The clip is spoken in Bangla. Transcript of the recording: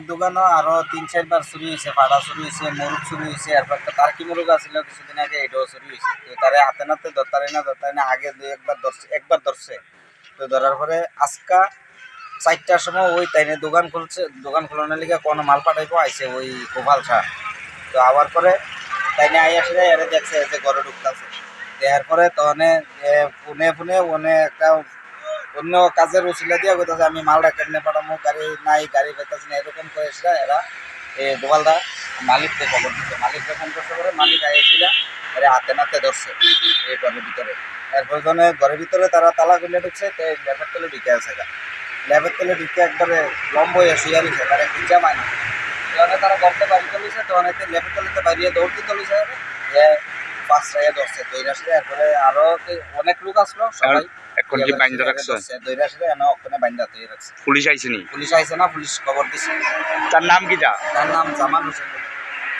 তাইনের দোকানও আরও তিন চারবার চুরি হয়েছে ফাড়া চুরি হয়েছে মুরুগ চুরি হয়েছে, এরপর একটা তার্কি মুরুগ আছিল কিছুদিন আগে, এটাও চুরি হয়েছে। তো তারে হাতে নাতে ধরতারে না ধরতারে না, আগে দুই একবার ধরছে একবার ধরছে। তো ধরার পরে আজকা চারটার সময় ওই তাইনে দোকান খুলছে, দোকান খোলানোর লিগে কোনো মাল পাঠাইবো, আইছে ওই গোপাল শাহ। তো আবার পরে তাইনে আই আসলে এর দেখছে যে ঘরে ঢুকতেছে। দেখার পরে তখন ফোনে ফোনে ওনে একটা অন্য কাজের উচিলা দিয়ে কইতাছে, আমি মালটা কেমনে পাঠাবো গাড়ি নাই, গাড়ি পাইতাছি না, এরকম করেছিল এরা। এ গোপালদা মালিককে খবর দিচ্ছে মালিককে ফোন করতে পারে মালিক আইছিল এরা হাতে নাতে ধরছে এই ঘরের ভিতরে। এরপর যখন ঘরের ভিতরে তারা তালা খুলে ঢুকছে, তো ল্যাপের তলে ঢুকে আছে ল্যাপের তলে ঢুকে একবারে লম্ব হয়ে শুয়ে নিছে তারা খুঁজা পায় না। তারা গল্পে বাড়ি চলেছে তখন এতে ল্যাপের তলেতে বাড়িয়ে দৌড় দিয়ে চলেছে এ পাঁচ রাইয়া ধরছে দইরা আসলে এরপরে আরও অনেক লোক আসলো, সবাই। এখন কি বাইন্দা রাখছে দইরা আসলে এনে ওখানে বাইন্দা তৈরি রাখছে পুলিশ আইসেনি পুলিশ আইছে না? পুলিশ খবর দিছে। তার নাম কি যা? তার নাম জামান হোসেন।